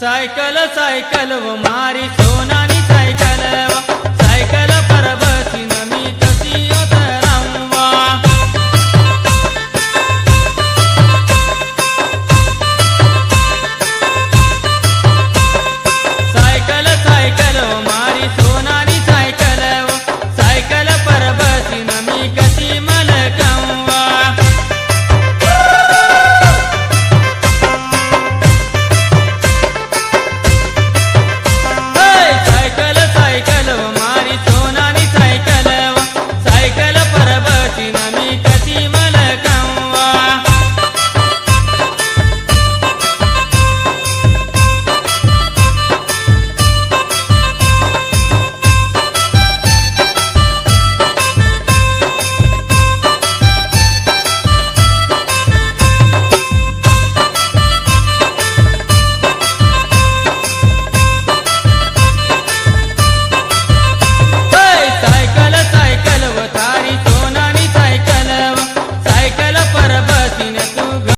cycle cycle व मारी सोना